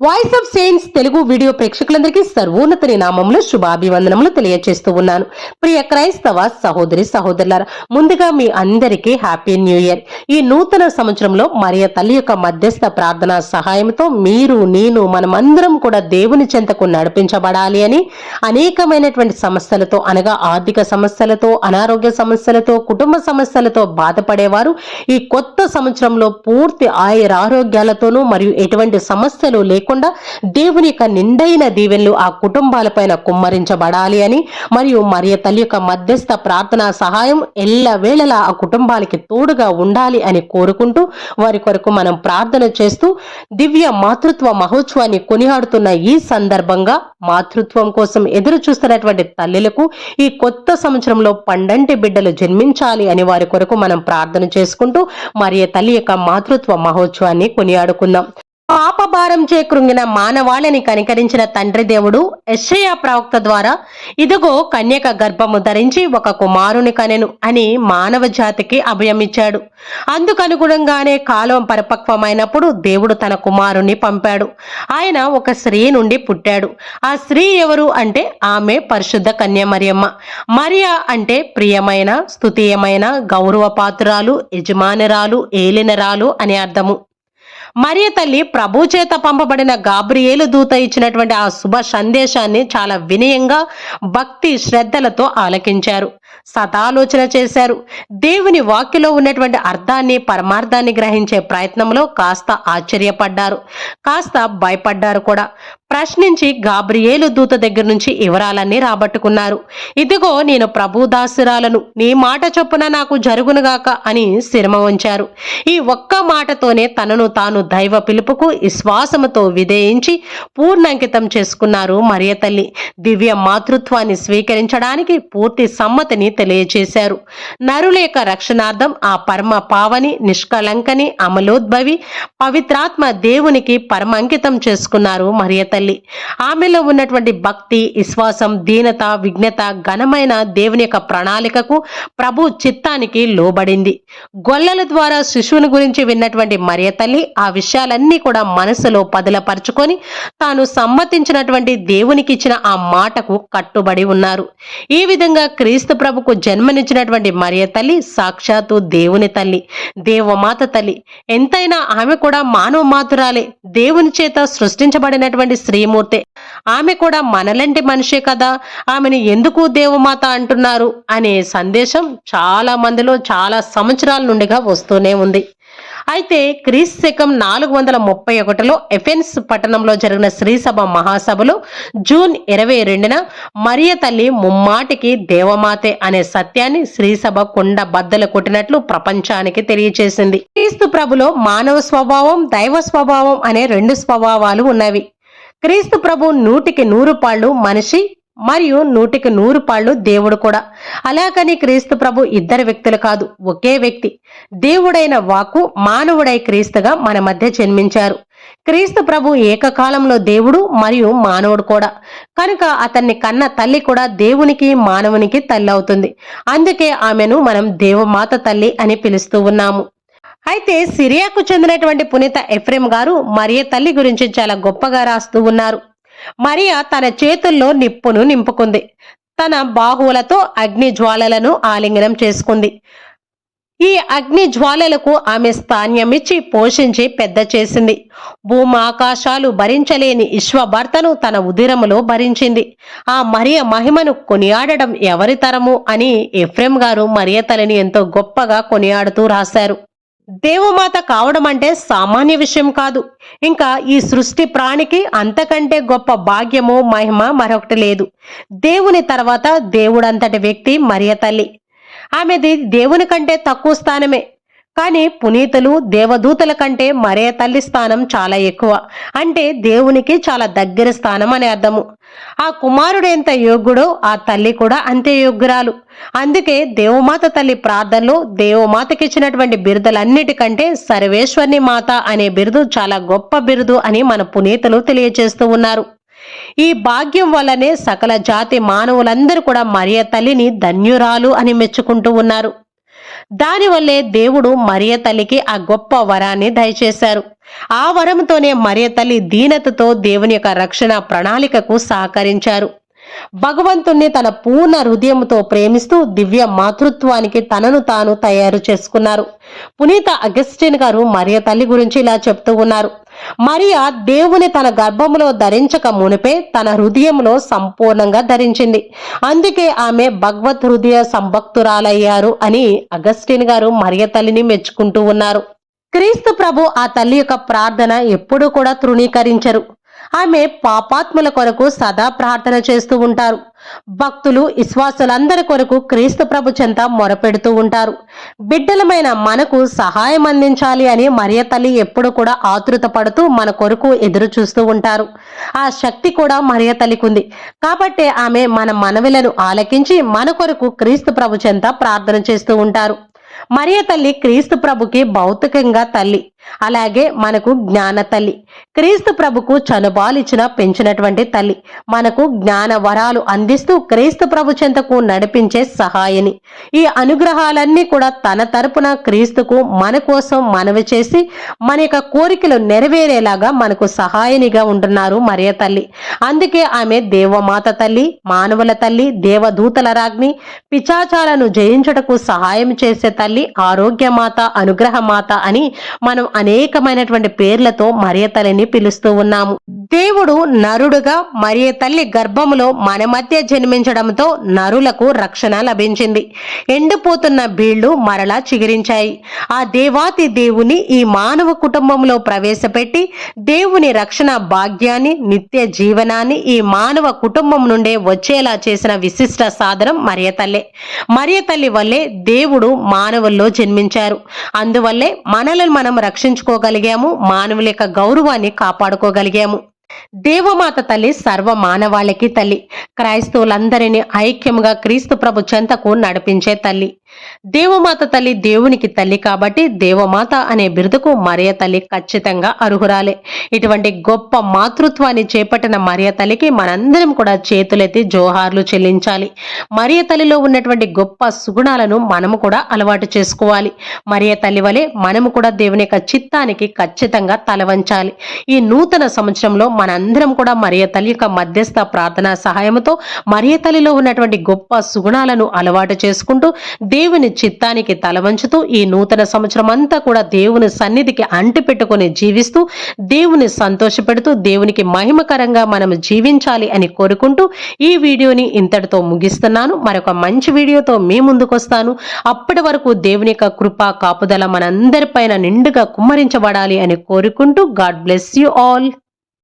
Voice of saints Telugu video ప్రేక్షకులందరికీ సర్వోన్నతని నామంలో శుభాభివందనములు తెలియజేస్తూ ఉన్నాను. ప్రియ క్రైస్తవ సహోదరి సహోదరులారా ముందుగా మీ అందరికీ హ్యాపీ న్యూ ఇయర్. ఈ నూతన సంవత్సరంలో మరియ తల్లి యొక్క మధ్యస్థ ప్రార్థన సహాయంతో మీరు నేను మనమందరం కూడా దేవుని చెంతకు నడిపించబడాలి అని అనేకమైనటువంటి సమస్యలతో అనగా ఆర్థిక సమస్యలతో అనారోగ్య సమస్యలతో కుటుంబ సమస్యలతో బాధపడేవారు. ఈ కొత్త సంవత్సరంలో పూర్తి ఆయుర ఆరోగ్యాలతోనూ మరియు ఎటువంటి సమస్యలు లేకుండా దేవుని యొక్క నిండైన దీవెనలు ఆ కుటుంబాలపైన కుమ్మరించబడాలి అని మరియు మరియ తల్లి యొక్క మధ్యస్థ ప్రార్థనా సహాయం ఎల్లవేళలా ఆ కుటుంబాలకి తోడుగా ఉండాలి అని కోరుకుంటూ వారి కొరకు మనం ప్రార్థన చేస్తూ దివ్య మాతృత్వ మహోత్సవాన్ని కొనియాడుతున్న ఈ సందర్భంగా మాతృత్వం కోసం ఎదురు చూస్తున్నటువంటి తల్లులకు ఈ కొత్త సంవత్సరంలో పండంటి బిడ్డలు జన్మించాలి అని వారి కొరకు మనం ప్రార్థన చేసుకుంటూ మరియ తల్లి యొక్క మాతృత్వ మహోత్సవాన్ని కొనియాడుకుందాం. పాప చే కృంగిన మానవాళిని కనికరించిన తండ్రి దేవుడు యెషయా ప్రవక్త ద్వారా ఇదిగో కన్యక గర్భము ధరించి ఒక కుమారుని కనెను అని మానవ జాతికి అభయమిచ్చాడు. అందుకనుగుణంగానే కాలం పరిపక్వమైనప్పుడు దేవుడు తన కుమారుని పంపాడు. ఆయన ఒక స్త్రీ నుండి పుట్టాడు. ఆ స్త్రీ ఎవరు అంటే ఆమె పరిశుద్ధ కన్య మరియమ్మ. మరియా అంటే ప్రియమైన స్తుతీయమైన గౌరవపాత్రాలు యజమానిరాలు ఏలినరాలు అని అర్థము. మరియ తల్లి ప్రభు చేత పంపబడిన గాబ్రియేలు దూత ఇచ్చినటువంటి ఆ శుభ సందేశాన్ని చాలా వినయంగా భక్తి శ్రద్ధలతో ఆలకించారు. సదాలోచన చేశారు. దేవుని వాక్యలో ఉన్నటువంటి అర్థాన్ని పరమార్థాన్ని గ్రహించే ప్రయత్నంలో కాస్త ఆశ్చర్యపడ్డారు. కాస్త భయపడ్డారు కూడా. ప్రశ్నించి గాబ్రియేలు దూత దగ్గర నుంచి వివరాలన్నీ రాబట్టుకున్నారు. ఇదిగో నేను ప్రభుదాసురాలను నీ మాట చొప్పున నాకు జరుగునుగాక అని శ్రమ ఉంచారు ఈ ఒక్క మాటతోనే తనను తాను దైవ పిలుపుకు విశ్వాసముతో విధేయించి పూర్ణంకితం చేసుకున్నారు మరియ తల్లి. దివ్య మాతృత్వాన్ని స్వీకరించడానికి పూర్తి సమ్మతిని తెలియచేశారు. నరుల యొక్క రక్షణార్థం ఆ పరమ పావని నిష్కలంకని అమలోద్భవి పవిత్రాత్మ దేవునికి పరమ అంకితం చేసుకున్నారు మరియ తల్లి. ఆమెలో ఉన్నటువంటి భక్తి విశ్వాసం దీనత విఘ్నత ఘనమైన దేవుని యొక్క ప్రణాళికకు ప్రభు చిత్తానికి లోబడింది. గొల్లల ద్వారా శిశువుని గురించి విన్నటువంటి మరియ తల్లి ఆ విషయాలన్నీ కూడా మనసులో పదిలపరుచుకొని తాను సమ్మతించినటువంటి దేవునికి ఇచ్చిన ఆ మాటకు కట్టుబడి ఉన్నారు. ఈ విధంగా క్రీస్తు ప్రభుకు జన్మనిచ్చినటువంటి మరియ తల్లి సాక్షాత్తు దేవుని తల్లి దేవమాత తల్లి. ఎంతైనా ఆమె కూడా మానవ మాతురాలే దేవుని చేత సృష్టించబడినటువంటి శ్రీమూర్తే ఆమె కూడా మనలంటి మనిషే కదా ఆమెను ఎందుకు దేవమాత అంటున్నారు అనే సందేశం చాలా మందిలో చాలా సంవత్సరాల నుండిగా వస్తూనే ఉంది. అయితే క్రీస్ శకం నాలుగు వందల ముప్పై ఒకటిలో ఎఫెన్స్ పట్టణంలో జరిగిన శ్రీసభ మహాసభలో జూన్ ఇరవై రెండున మరియ తల్లి ముమ్మాటికి దేవమాతే అనే సత్యాన్ని శ్రీసభ కొండ బద్దలు కొట్టినట్లు ప్రపంచానికి తెలియచేసింది. క్రీస్తు ప్రభులో మానవ స్వభావం దైవ స్వభావం అనే రెండు స్వభావాలు ఉన్నవి. క్రీస్తు ప్రభు నూటికి నూరు పాళ్ళు మనిషి మరియు నూటికి నూరు పాళ్ళు దేవుడు కూడా. అలాగని క్రీస్తు ప్రభు ఇద్దరు వ్యక్తులు కాదు ఒకే వ్యక్తి. దేవుడైన వాకు మానవుడై క్రీస్తుగా మన మధ్య జన్మించారు. క్రీస్తు ప్రభు ఏకకాలంలో దేవుడు మరియు మానవుడు కూడా. కనుక అతన్ని కన్న తల్లి కూడా దేవునికి మానవునికి తల్లి అవుతుంది. అందుకే ఆమెను మనం దేవమాత తల్లి అని పిలుస్తూ ఉన్నాము. అయితే సిరియాకు చెందినటువంటి పునీత ఎఫ్రేమ్ గారు మరియ తల్లి గురించి చాలా గొప్పగా రాస్తూ ఉన్నారు. మరియా తన చేతుల్లో నిప్పును నింపుకుంది. తన బాహువులతో అగ్ని జ్వాలలను ఆలింగనం చేసుకుంది. ఈ అగ్ని జ్వాలలకు ఆమె స్థాన్యమిచ్చి పోషించి పెద్ద చేసింది. భూమి ఆకాశాలు భరించలేని విశ్వభర్తను తన ఉదిరములో భరించింది. ఆ మరియ మహిమను కొనియాడడం ఎవరి తరము అని ఎఫ్రెం గారు మరియ తలని ఎంతో గొప్పగా కొనియాడుతూ రాశారు. దేవమాత కావడం అంటే సామాన్య విషయం కాదు. ఇంకా ఈ సృష్టి ప్రాణికి అంతకంటే గొప్ప భాగ్యము మహిమ మరొకటి లేదు. దేవుని తర్వాత దేవుడంతటి వ్యక్తి మరియ తల్లి. ఆమెది దేవుని కంటే తక్కువ స్థానమే. కానీ పునీతులు దేవదూతల కంటే మరే తల్లి స్థానం చాలా ఎక్కువ. అంటే దేవునికి చాలా దగ్గర స్థానం అని అర్థము. ఆ కుమారుడు ఎంత యోగ్యుడో ఆ తల్లి కూడా అంతే యోగ్యురాలు. అందుకే దేవమాత తల్లి ప్రార్థనలో దేవమాతకి ఇచ్చినటువంటి బిరుదులన్నిటికంటే సర్వేశ్వరిని మాత అనే బిరుదు చాలా గొప్ప బిరుదు అని మన పునీతులు తెలియజేస్తూ ఉన్నారు. ఈ భాగ్యం వల్లనే సకల జాతి మానవులందరూ కూడా మరియ తల్లిని ధన్యురాలు అని మెచ్చుకుంటూ ఉన్నారు. దానివల్లే దేవుడు మరియ తల్లికి ఆ గొప్ప వరాన్ని దయచేశారు. ఆ వరంతోనే మరియ తల్లి దీనతతో దేవుని యొక్క రక్షణ ప్రణాళికకు సహకరించారు. భగవంతుణ్ణి తన పూర్ణ హృదయంతో ప్రేమిస్తూ దివ్య మాతృత్వానికి తనను తాను తయారు చేసుకున్నారు. పునీత అగస్టిన్ గారు మరియ తల్లి గురించి ఇలా చెప్తూ ఉన్నారు. మరియా దేవుని తన గర్భములో ధరించక మునిపే తన హృదయంలో సంపూర్ణంగా ధరించింది. అందుకే ఆమె భగవత్ హృదయ సంభక్తురాలయ్యారు అని అగస్టిన్ గారు మరియ తల్లిని మెచ్చుకుంటూ ఉన్నారు. క్రీస్తు ప్రభు ఆ తల్లి యొక్క ప్రార్థన ఎప్పుడూ కూడా తృణీకరించరు. ఆమె పాపాత్ముల కొరకు సదా ప్రార్థన చేస్తూ ఉంటారు. భక్తులు విశ్వాసులందరి కొరకు క్రీస్తు ప్రభు చెంత మొరపెడుతూ ఉంటారు. బిడ్డలమైన మనకు సహాయం అందించాలి అని మరియ తల్లి ఎప్పుడు కూడా ఆతృత పడుతూ మన కొరకు ఎదురు చూస్తూ ఉంటారు. ఆ శక్తి కూడా మరియ తల్లికుంది. ఉంది ఆమె మన మనవిలను ఆలకించి మన కొరకు క్రీస్తు ప్రభు చెంత ప్రార్థన చేస్తూ ఉంటారు. మరియ తల్లి క్రీస్తు ప్రభుకి భౌతికంగా తల్లి. అలాగే మనకు జ్ఞాన తల్లి. క్రీస్తు ప్రభుకు చనుబాలిచ్చిన పెంచినటువంటి తల్లి. మనకు జ్ఞాన వరాలు అందిస్తూ క్రీస్తు ప్రభు చెంతకు నడిపించే సహాయని. ఈ అనుగ్రహాలన్నీ కూడా తన తరపున క్రీస్తుకు మన కోసం మనవి చేసి మన యొక్క కోరికలు నెరవేరేలాగా మనకు సహాయనిగా ఉంటున్నారు మరియ తల్లి. అందుకే ఆమె దేవమాత తల్లి మానవుల తల్లి దేవదూతల రాజ్ని పిచాచాలను జయించుటకు సహాయం చేసే తల్లి ఆరోగ్యమాత అనుగ్రహమాత అని మనం అనేకమైనటువంటి పేర్లతో మరియ తల్లిని పిలుస్తూ ఉన్నాము. దేవుడు నరుడుగా మరియ తల్లి గర్భములో మన మధ్య జన్మించడంతో నరులకు రక్షణ లభించింది. ఎండిపోతున్న బీళ్ళు మరలా చిగిరించాయి. ఆ దేవాతి దేవుని ఈ మానవ కుటుంబంలో ప్రవేశపెట్టి దేవుని రక్షణ భాగ్యాన్ని నిత్య జీవనాన్ని ఈ మానవ కుటుంబం నుండే వచ్చేలా చేసిన విశిష్ట సాధనం మరియ తల్లే. మరియ తల్లి వల్లే దేవుడు మానవుల్లో జన్మించారు. అందువల్లే మనలను మనం రక్షించుకోగలిగాము మానవుల యొక్క గౌరవాన్ని కాపాడుకోగలిగాము. దేవమాత తల్లి సర్వ మానవాళికి తల్లి. క్రైస్తవులందరినీ ఐక్యముగా క్రీస్తు ప్రభు చెంతకు నడిపించే తల్లి. దేవమాత తల్లి దేవునికి తల్లి కాబట్టి దేవమాత అనే బిరుదుకు మరియ తల్లి ఖచ్చితంగా అర్హురాలే. ఇటువంటి గొప్ప మాతృత్వాన్ని చేపట్టిన మరియ తల్లికి మనందరం కూడా చేతులెత్తి జోహార్లు చెల్లించాలి. మరియ తల్లిలో ఉన్నటువంటి గొప్ప సుగుణాలను మనము కూడా అలవాటు చేసుకోవాలి. మరియ తల్లి వలె మనము కూడా దేవుని యొక్క చిత్తానికి ఖచ్చితంగా తలవంచాలి ఈ నూతన సంవత్సరంలో మనందరం కూడా మరియ తల్లి యొక్క మధ్యస్థ ప్రార్థనా సహాయంతో మరియ తల్లిలో ఉన్నటువంటి గొప్ప సుగుణాలను అలవాటు చేసుకుంటూ దేవుని చిత్తానికి తలవంచుతూ ఈ నూతన సంవత్సరం అంతా కూడా దేవుని సన్నిధికి అంటిపెట్టుకొని జీవిస్తూ దేవుని సంతోషపెడుతూ దేవునికి మహిమకరంగా మనం జీవించాలి అని కోరుకుంటూ ఈ వీడియోని ఇంతటితో ముగిస్తున్నాను. మరొక మంచి వీడియోతో మీ ముందుకు వస్తాను అప్పటి వరకు దేవుని యొక్క కృప కాపుదల మనందరిపైన నిండుగా కుమ్మరించబడాలి అని కోరుకుంటూ గాడ్ బ్లెస్ యు ఆల్.